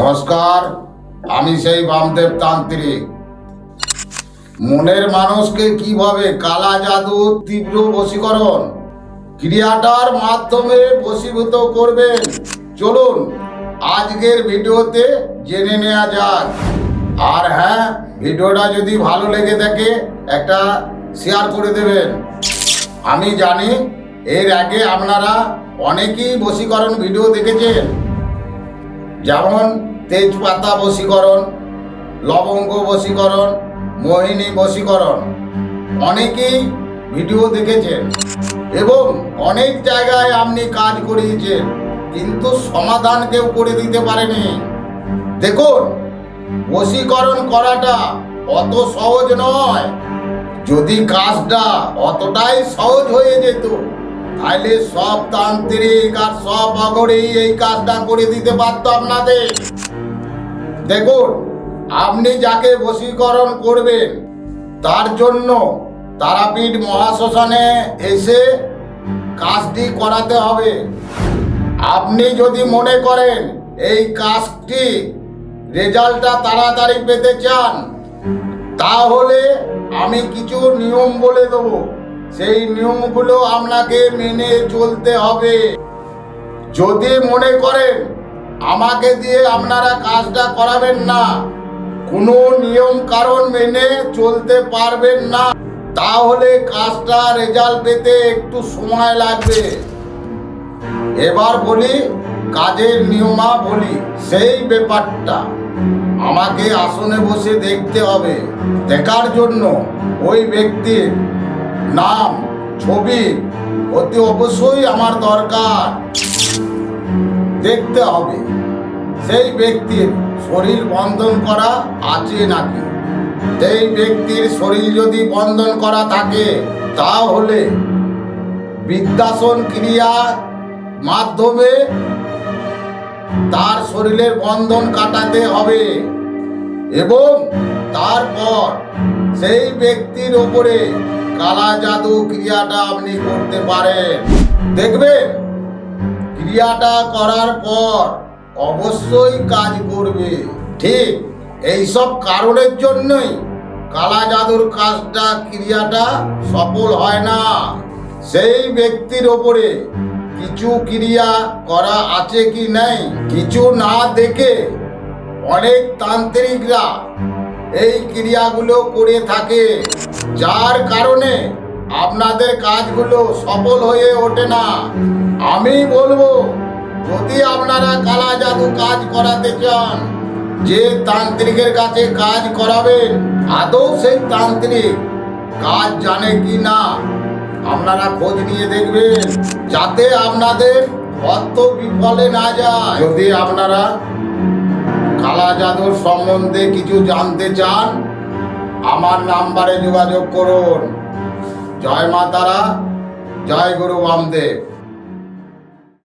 নমস্কার, আমি সেই বামদেব তান্ত্রিক। মনের মানুষকে কীভাবে কালা জাদু তীব্র বশীকরণ, ক্রিয়াটার মাধ্যমে বশীভূত করবেন? চলুন, আজকের ভিডিওতে জেনে নেওয়া যাক। আর হ্যাঁ ভিডিওটা যদি ভালো লেগে থাকে, একটা শেয়ার করে দেবেন। আমি জানি, এর আগে আপনারা অনেকেই বশীকরণ ভিডিও দেখেছেন। যেমন তেজপাতা বশীকরণ, লবঙ্গ বশীকরণ, মোহিনী বশীকরণ। অনেকেই ভিডিও দেখেছেন এবং অনেক জায়গায় আপনি কাজ করিয়েছেন, কিন্তু সমাধান কেউ করে দিতে পারেনি। দেখুন, বশীকরণ করাটা অত সহজ নয়। যদি কাজটা অতটাই সহজ হয়ে যেত তাহলে সব তান্ত্রিক আর সব অগরেই এই কাজটা করে দিতে পারতো আপনাদের। দেখুন, আপনি যাকে বশীকরণ করবেন, তার জন্য তারাপীঠ মহাশ্মশানে এসে কাজটি করাতে হবে। আপনি যদি মনে করেন এই কাজটি রেজাল্টটা তাড়াতাড়ি পেতে চান, তাহলে আমি কিছু নিয়ম বলে দেবো। সেই নিয়মগুলো আপনাকে মেনে চলতে হবে। যদি মনে করেন আমাকে দিয়ে আপনারা কাজটা করাবেন না, কোনো নিয়ম কারণ মেনে চলতে পারবেন না, তাহলে কাজটা রেজাল্ট পেতে একটু সময় লাগবে। এবার বলি, কাজের নিয়মা বলি সেই ব্যাপারটা আমাকে আসনে বসে দেখতে হবে। দেখার জন্য ওই ব্যক্তির নাম, ছবি, অতি অবশ্যই আমার দরকার। দেখতে হবে, সেই ব্যক্তির শরীর বন্ধন করা আছে নাকি? সেই ব্যক্তির শরীর যদি বন্ধন করা থাকে, তাহলে বিদ্যাসন ক্রিয়া মাধ্যমে তার শরীরের বন্ধন কাটাতে হবে এবং তারপর সেই ব্যক্তির ওপরে কালা জাদু ক্রিয়াটা আপনি করতে পারেন। দেখবেন, ক্রিয়াটা করার পর অবশ্যই কাজ করবে। ঠিক এইসব কারণের জন্যই কালা জাদুর কাজটা, ক্রিয়াটা সফল হয় না। সেই ব্যক্তির ওপরে কিছু ক্রিয়া করা আছে কি নাই, কিছু না দেখে অনেক তান্ত্রিকরা এই ক্রিয়াগুলো করে থাকে। যার কারণে আপনাদের কাজগুলো সফল হয়ে ওঠে না। আমি বলব, যদি আপনারা কালা জাদু কাজ করাতে চান, যে তান্ত্রিকের কাছে কাজ করাবেন, আদৌ সেই তান্ত্রিক কাজ জানে কি না, আপনারা খোঁজ নিয়ে দেখবেন, যাতে আপনাদের অর্থ বিফলে না যায়। যদি আপনারা কালা জাদুর সম্বন্ধে কিছু জানতে চান আমার নাম্বারে যোগাযোগ করুন। জয় মা তারা জয় গুরু বামদেব।